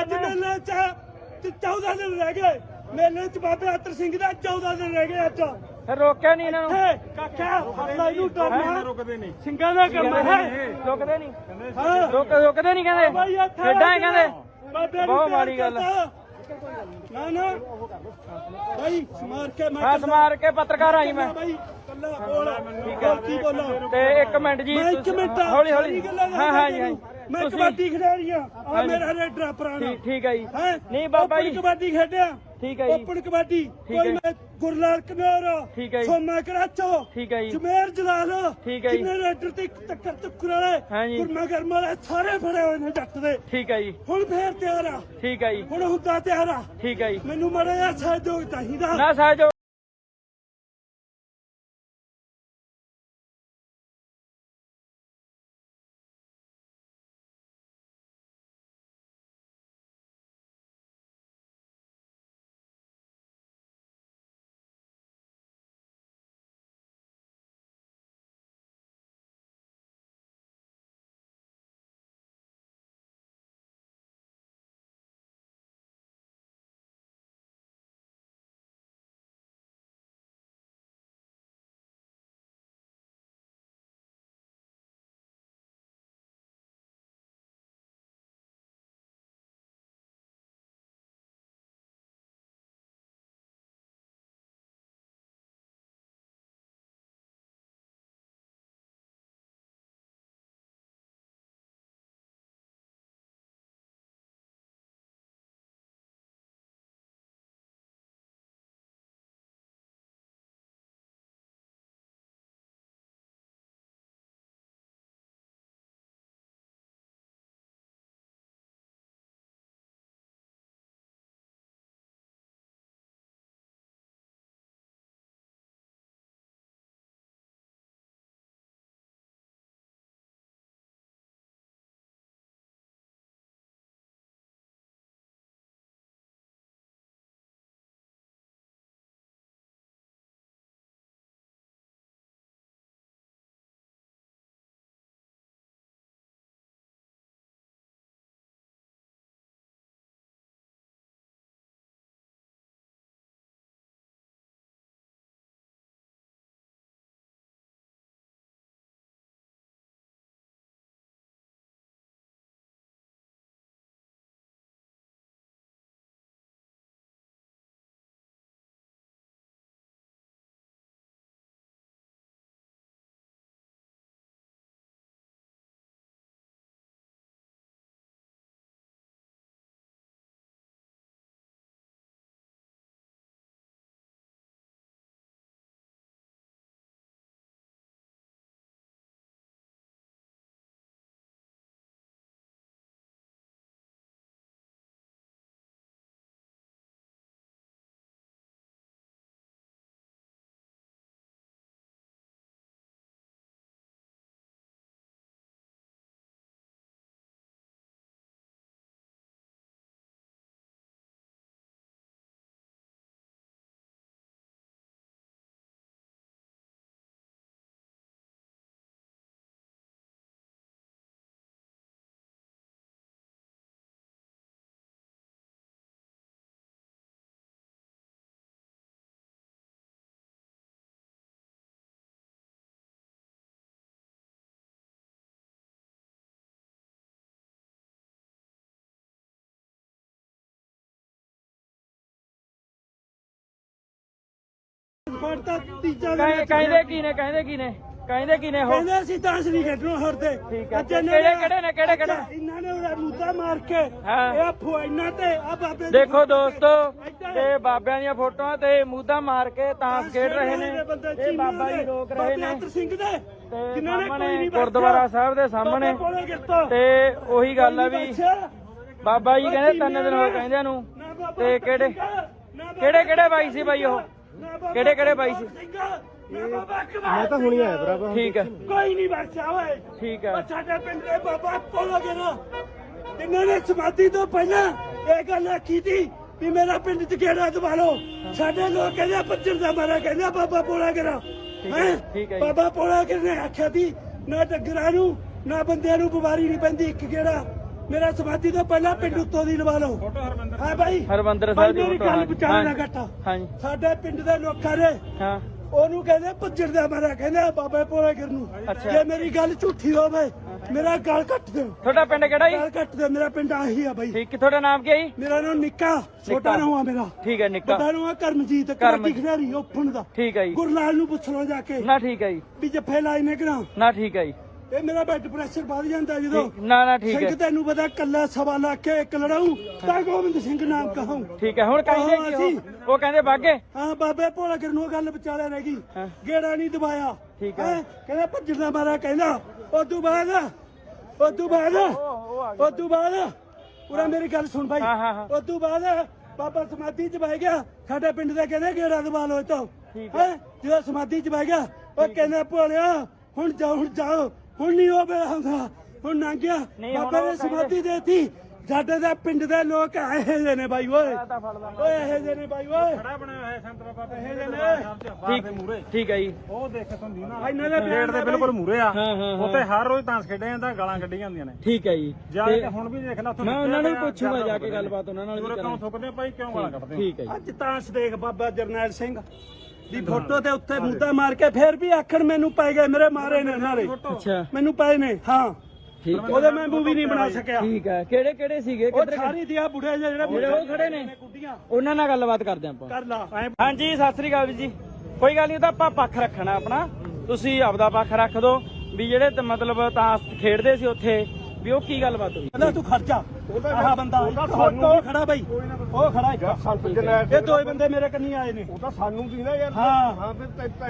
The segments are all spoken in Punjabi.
ਅੱਜ ਮੇਲੇ ਚ ਤੇ 14 ਦਿਨ ਰਹਿ ਗਏ। ਮੇਲੇ ਚ ਬਾਬੇ ਅਤਰ ਸਿੰਘ ਦਾ 14 ਦਿਨ ਰਹਿ ਗਏ ਅੱਜ। ਫਿਰ ਰੋਕਿਆ ਨਹੀਂ ਇਹਨਾਂ ਨੂੰ? ਕਾਕਾ ਅੱਲਾ ਨੂੰ ਡਰਨਾ ਰੁਕਦੇ ਨਹੀਂ। ਸਿੰਘਾਂ ਦਾ ਕੰਮ ਹੈ। ਰੁਕਦੇ ਨਹੀਂ। ਹਾਂ। ਰੁਕ ਰੁਕਦੇ ਨਹੀਂ ਕਹਿੰਦੇ। ਇੱਥੇ ਖੇਡਾਂ ਹੀ ਕਹਿੰਦੇ। ਬਾਬੇ ਨੂੰ ਬਹੁਤ ਪਿਆਰ ਮਾੜੀ ਗੱਲ। ਕਰਦਾ। ਨਾ ਨਾ। ਬਾਈ ਸਮਾਰ ਕੇ ਮੈਂ ਹੱਥ ਮਾਰ ਕੇ ਪੱਤਰਕਾਰ ਆਈ ਮੈਂ। ਬਾਈ ਕੱਲਾ ਬੋਲ। ਠੀਕ ਹੈ ਕੀ ਬੋਲਾਂ? ਤੇ ਇੱਕ ਮਿੰਟ ਜੀ ਮੈਂ ਇੱਕ ਮਿੰਟ ਹੌਲੀ ਹੌਲੀ। ਸਾਰੀ ਗੱਲਾਂ ਹਾਂ ਹਾਂ ਜੀ ਹਾਂ। ਮੈਂ ਤੁਸੀਂ ਕਬੱਡੀ ਖਿਡਾਰੀ ਆ ਆ ਹਾਂਜੀ। ਮੇਰਾ ਰੇਡਰ ਪੁਰਾਣਾ ਠੀਕ ਠੀਕ ਹੈ ਜੀ। ਹੈ? ਨਹੀਂ ਬਾਬਾ ਜੀ। ਕਬੱਡੀ ਖੇਡਿਆ। ਠੀਕ ਹੈ ਜੀ। ਓਪਨ ਕਬੱਡੀ। ਠੀਕ ਕੋਈ ਹੈ। ਮੈਂ ਗੁਰਲਾਲ ਕਨੌਰ। ਠੀਕ ਹੈ ਜੀ। ਸੋਮਾ ਕਰਾਚੋ। ਠੀਕ ਹੈ ਜੀ। ਜਮੇਰ ਜਲਾਲ। ਠੀਕ ਹੈ ਜੀ। ਜਿੰਨੇ ਰੇਡਰ ਤੇ ਟੱਕਰ ਟੱਕਰ ਵਾਲੇ ਹਾਂਜੀ। ਗੁਰਮਾ ਗਰਮ ਵਾਲੇ ਸਾਰੇ ਫੜੇ ਹੋਏ ਨੇ ਜੱਟ ਦੇ। ਠੀਕ ਹੈ ਜੀ। ਹੁਣ ਫੇਰ ਤਿਆਰ ਆ। ਠੀਕ ਹੈ ਜੀ। ਹੁਣ ਹੁੰਦਾ ਤਿਆਰ ਆ। ਠੀਕ ਹੈ ਜੀ। ਮੈਨੂੰ ਮੜਾ ਜਿਹਾ ਸਹਿਯੋਗ ਚਾਹੀਦਾ। ਨਾ ਸਹਿਜੋ ਫੜਤਾ ਤੀਜਾ ਦਿਨ ਕਹਿੰਦੇ ਕੀ ਨੇ ਕਹਿੰਦੇ ਕੀ ਨੇ? ਕਹਿੰਦੇ ਕੀ ਨੇ ਉਹ? ਕਹਿੰਦੇ ਅਸੀਂ ਤਾਂ ਨਹੀਂ ਖੇਡਣਾ ਹਰਦੇ। ਠੀਕ ਹੈ। ਅੱਜ ਇਹਨਾਂ ਕਿਹੜੇ- ਕਿਹੜੇ ਨੇ, ਕਿਹੜੇ- ਕਿਹੜੇ? ਅੱਛਾ, ਇਹਨਾਂ ਨੇ ਉਹਦਾ ਮੁੱਦਾ ਮਾਰ ਕੇ ਹਾਂ। ਇਹ ਫੁਆਇਨਾ ਤੇ ਆ ਬਾਬੇ ਦੀ ਦੇਖੋ ਦੋਸਤੋ। ਤੇ। ਬਾਬਿਆਂ ਦੀਆਂ ਫੋਟੋਆਂ ਤੇ ਮੂਧਾ ਮਾਰ ਕੇ ਤਾਂਸ ਖੇਡ ਰਹੇ ਨੇ। ਇਹ ਬਾਬਾ ਜੀ ਰੋਕ ਰਹੇ ਨੇ। ਬਾਬੇ ਸਿੰਘ ਦੇ ਤੇ ਜਿਨ੍ਹਾਂ ਨੇ ਕੋਈ ਨਹੀਂ ਗੁਰਦੁਆਰਾ ਸਾਹਿਬ ਦੇ ਸਾਹਮਣੇ। ਤੇ ਉਹੀ ਗੱਲ ਆ ਵੀ ਬਾਬਾ ਜੀ ਕਹਿੰਦੇ ਤਿੰਨ ਦਿਨ ਹੋ ਕਹਿੰਦਿਆਂ ਨੂੰ। ਤੇ ਕਿਹੜੇ ਕਿਹੜੇ ਕਿਹੜੇ ਬਾਈ ਸੀ ਬਾਈ ਉਹ? ਕਿਹੜੇ ਕਿਹੜੇ ਬਾਈ ਸੀ? ਮੈਂ ਤਾਂ ਹੁਣੀ ਆਇਆ ਭਰਾਵਾ ਠੀਕ ਹੈ। ਕੋਈ ਨਹੀਂ ਬਚਿਆ ਓਏ ਠੀਕ ਹੈ। ਸਾਡੇ ਪਿੰਡ ਦੇ ਬਾਬਾ ਕੋਲ ਨਾ। ਇਹਨਾਂ ਨੇ ਸਮਾਧੀ ਤੋਂ ਪਹਿਲਾਂ ਇਹ ਗੱਲ ਆਖੀ ਸੀ ਵੀ ਮੇਰਾ ਪਿੰਡ ਚ ਕਿਹੜਾ ਦਵਾ ਲਓ ਸਾਡੇ ਲੋਕ ਕਹਿੰਦੇ ਭੱਜਣ ਦਾ ਮਾਰਾ ਕਹਿੰਦੇ ਬਾਬਾ ਪੋਲਾ ਹੈ, ਜੀ। ਬਾਬਾ ਪੋਲਾ ਨੇ ਆਖਿਆ ਸੀ ਨਾ ਡੰਗਰਾਂ ਨੂੰ ਨਾ ਬੰਦਿਆਂ ਨੂੰ ਬਿਮਾਰੀ ਨਹੀਂ ਪੈਂਦੀ ਇੱਕ ਕਿਹੜਾ ਮੇਰਾ ਸਮਾਧੀ ਤੋਂ ਪਹਿਲਾਂ ਪਿੰਡ ਉੱਤੋਂ ਦੀ ਲਵਾ ਲਓ। ਹਾਂ ਬਾਈ। ਹਰਮੰਦਰ ਬਾਈ ਸਾਹਿਬ ਦੀ ਮੇਰੀ ਫੋਟੋ ਗੱਲ ਨਾ ਹਾਂਜੀ। ਘਟਾ। ਹਾਂਜੀ ਸਾਡੇ ਪਿੰਡ ਦੇ ਲੋਕਾਂ ਨੇ ਹਾਂ। ਉਹਨੂੰ ਕਹਿੰਦੇ ਭੱਜਣ ਦਾ ਮਾਰਾ ਕਹਿੰਦੇ ਬਾਬੇ ਭੋਲੇ ਗਿਰ ਨੂੰ। ਅੱਛਾ। ਜੇ ਮੇਰੀ ਗੱਲ ਝੂਠੀ ਹੋਵੇ ਮੇਰਾ ਗਲ ਕੱਟ ਦਿਓ। ਤੁਹਾਡਾ ਪਿੰਡ ਕਿਹੜਾ ਜੀ? ਗਲ ਕੱਟ ਦਿਓ ਮੇਰਾ ਪਿੰਡ ਆਹੀ ਆ ਬਾਈ। ਠੀਕ ਤੁਹਾਡਾ ਨਾਮ ਕੀ ਹੈ ਜੀ? ਮੇਰਾ ਨਾਮ ਨਿੱਕਾ ਛੋਟਾ। ਨਾਮ ਆ ਮੇਰਾ। ਠੀਕ ਹੈ ਨਿੱਕਾ। ਵੱਡਾ ਨਾਮ ਆ ਕਰਮਜੀਤ ਕਰਮ- ਕਰਾਟੀ ਖਿਡਾਰੀ ਓਪਨ ਦਾ। ਠੀਕ ਹੈ ਜੀ। ਗੁਰਲਾਲ ਨੂੰ ਪੁੱਛ ਲਓ ਜਾ ਕੇ। ਨਾ ਠੀਕ ਹੈ ਜੀ। ਵੀ ਜੱਫੇ ਲਾਏ ਨੇ ਕਿਹੜਾ ਨਾ? ਠੀਕ ਹੈ ਜੀ। ਇਹ ਮੇਰਾ ਬਲੱਡ ਪ੍ਰੈਸ਼ਰ ਵੱਧ ਜਾਂਦਾ ਜਦੋਂ। ਨਾ ਨਾ ਠੀਕ ਹੈ। ਸਿੰਘ ਤੈਨੂੰ ਪਤਾ ਕੱਲਾ ਸਵਾ ਲੱਖ ਕੇ ਇੱਕ ਲੜਾਉ ਤਾਂ ਗੋਬਿੰਦ ਸਿੰਘ ਨਾਮ ਕਹਾਉ। ਠੀਕ ਹੈ ਹੁਣ ਕਹਿੰਦੇ ਕੀ ਉਹ ਉਹ ਕਹਿੰਦੇ ਬਾਗੇ? ਹਾਂ ਬਾਬੇ ਭੋਲਾ ਗਿਰ ਨੂੰ ਉਹ ਗੱਲ ਵਿਚਾਲੇ ਰਹਿ ਗਈ। ਗੇੜਾ ਨਹੀਂ ਦਬਾਇਆ। ਠੀਕ ਹੈ। ਕਹਿੰਦਾ ਭੱਜਣ ਦਾ ਮਾਰਾ ਕਹਿੰਦਾ। ਉਸ ਤੋਂ ਬਾਅਦ ਉਸ ਤੋਂ ਬਾਅਦ ਉਸ ਤੋਂ ਬਾਅਦ। ਪੂਰਾ ਮੇਰੀ ਗੱਲ ਸੁਣ ਭਾਈ। ਉਸ ਤੋਂ ਬਾਅਦ ਬਾਬਾ ਸਮਾਧੀ ਚ ਬਹਿ ਗਿਆ। ਸਾਡੇ ਪਿੰਡ ਦੇ ਕਹਿੰਦੇ ਗੇੜਾ ਦਬਾ ਲੋ ਇਤੋਂ ਠੀਕ ਹੈ। ਜਦੋਂ ਸਮਾਧੀ ਚ ਬਹਿ ਗਿਆ ਉਹ ਕਹਿੰਦਾ ਭੋਲਿਆ ਹੁਣ ਜਾਓ ਹੁਣ ਜਾਓ। ਹੁਣ ਨਹੀਂ ਉਹ ਵੇਲਾ ਹੁੰਦਾ ਹੁਣ ਲੰਘ ਗਿਆ ਬਾਬਾ ਨੇ ਸਮਾਧੀ ਦੇਤੀ। ਸਾਡੇ ਦਾ ਪਿੰਡ ਦੇ ਲੋਕ ਇਹੋ ਜਿਹੇ ਨੇ ਬਾਈ ਓਏ। ਓਏ ਇਹੋ ਜਿਹੇ ਨੇ ਬਾਈ ਓਏ। ਖੜਾ ਬਣਿਆ ਹੋਇਆ ਸੰਤ ਬਾਬਾ ਇਹੋ ਜਿਹੇ ਨੇ। ਠੀਕ ਠੀਕ ਹੈ ਜੀ। ਉਹ ਦੇਖ ਸੰਦੀ ਨਾ। ਇਹਨਾਂ ਦੇ ਗੇਟ ਦੇ ਬਿਲਕੁਲ ਮੂਰੇ ਆ। ਉੱਥੇ ਹਰ ਰੋਜ਼ ਤਾਂਸ ਖੇਡੇ ਜਾਂਦਾ ਗਾਲਾਂ ਕੱਢੀ ਜਾਂਦੀਆਂ ਨੇ। ਠੀਕ ਹੈ ਜੀ। ਜਾ ਕੇ ਹੁਣ ਵੀ ਦੇਖ ਲੈ ਉੱਥੇ ਮੈਂ ਉਹਨਾਂ ਨੂੰ ਪੁੱਛੂਗਾ ਜਾ ਕੇ ਗੱਲਬਾਤ ਉਹਨਾਂ ਨਾਲ ਵੀ ਕਿਉਂ ਥੁੱਕਦੇ ਭਾਈ ਕਿਉਂ ਗਾਲਾਂ ਕੱਢਦੇ? ਠੀਕ ਹੈ ਜੀ। ਅੱਜ ਤਾਂਸ ਦੇਖ ਬਾਬਾ ਜਰਨੈਲ ਸਿੰਘ ਦੀ ਫੋਟੋ ਤੇ ਉੱਤੇ ਮੁੱਦਾ ਮਾਰ ਕੇ ਫੇਰ ਵੀ ਆਖਣ ਮੈਨੂੰ ਪੈ ਗਏ ਮੇਰੇ ਮਾਰੇ ਨੇ ਨਾਰੇ ਅੱਛਾ। ਮੈਨੂੰ ਪਏ ਨੇ ਹਾਂ। ਠੀਕ ਹੈ। ਉਹਦੇ ਮੈਂ ਮੂਵੀ ਨਹੀਂ ਬਣਾ ਸਕਿਆ। ਠੀਕ ਹੈ। ਕਿਹੜੇ ਕਿਹੜੇ ਸੀਗੇ? ਉਹ ਕਿੱਧਰ ਸਾਰੀ ਦਿਆ ਬੁੜੇ ਜਿਹੇ ਜਿਹੜੇ ਜਿਹੜੇ ਉਹ ਖੜੇ ਨੇ। ਉਹਨਾਂ ਨਾਲ ਗੱਲਬਾਤ ਕਰਦੇ ਆਪਾਂ। ਕਰ ਲਾ। ਹਾਂਜੀ ਸਤਿ ਸ੍ਰੀ ਅਕਾਲ ਵੀਰ ਜੀ। ਕੋਈ ਗੱਲ ਨਹੀਂ ਉਹ ਤਾਂ ਆਪਾਂ ਪੱਖ ਰੱਖਣਾ ਆਪਣਾ। ਤੁਸੀਂ ਆਪਦਾ ਪੱਖ ਰੱਖ ਦਿਓ ਵੀ ਜਿਹੜੇ ਤੇ ਮਤਲਬ ਤਾਸ਼ ਖੇਡਦੇ ਸੀ ਉੱਥੇ ਵੀ ਉਹ ਕੀ ਗੱਲਬਾਤ ਹੋਈ? ਕਹਿੰਦਾ ਤੂੰ ਖਰਚਾ। ਆਹ ਬੰਦਾ ਉਹ ਖੜਾ ਬਾਈ। ਉਹ ਖੜਾ ਇੱਕ। ਇਹ ਦੋਏ ਬੰਦੇ ਮੇਰੇ ਕੰਨੀ ਆਏ ਨੇ। ਉਹ ਤਾਂ ਸਾਨੂੰ ਦੀ ਨਾ ਯਾਰ। ਹਾਂ। ਹਾਂ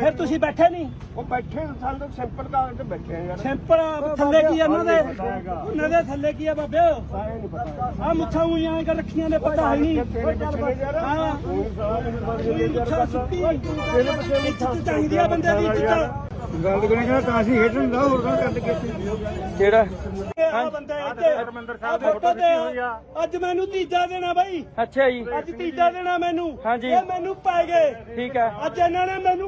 ਫਿਰ ਤੁਸੀਂ ਬੈਠੇ ਨਹੀਂ। ਉਹ ਬੈਠੇ ਸਾਨੂੰ ਸਿੰਪਲ ਕਾਗਜ਼ ਤੇ ਬੈਠੇ ਆ ਯਾਰ। ਸਿੰਪਲ ਥੱਲੇ ਕੀ ਆ ਉਹਨਾਂ ਦੇ? ਉਹਨਾਂ ਦੇ ਥੱਲੇ ਕੀ ਆ ਬਾਬੇ? ਸਾਏ ਨਹੀਂ ਪਤਾ ਆ ਮੁੱਛਾਂ ਉਈਆਂ ਕਰ ਰੱਖੀਆਂ ਨੇ ਪਤਾ ਹੈ ਨਹੀਂ। ਹਾਂ। ਮੁੱਛਾਂ ਸੁੱਤੀ ਚਾਹੀਦੀ ਆ ਬੰਦੇ ਦੀ ਇੱਜ਼ਤ ਗੱਲ ਕਰੇ ਕਿ ਤਾਂ ਅਸੀਂ ਖੇਡਣ ਦਾ ਹੋਰ ਗੱਲ ਕਰਦੇ ਕਿਸੇ ਜਿਹੜਾ ਆ ਬੰਦੇ ਇੱਥੇ। ਹਰਮੰਦਰ ਸਾਹਿਬ ਦੀ ਆਹ ਫੋਟੋ ਖਿੱਚੀ ਹੋਈ ਆ। ਅੱਜ ਮੈਨੂੰ ਤੀਜਾ ਦੇਣਾ ਬਾਈ। ਅੱਛਾ ਜੀ। ਅੱਜ ਤੀਜਾ ਦੇਣਾ ਮੈਨੂੰ। ਹਾਂਜੀ। ਇਹ ਮੈਨੂੰ ਪੈ ਗਏ। ਠੀਕ ਹੈ ਅੱਜ ਇਹਨਾਂ ਨੇ ਮੈਨੂੰ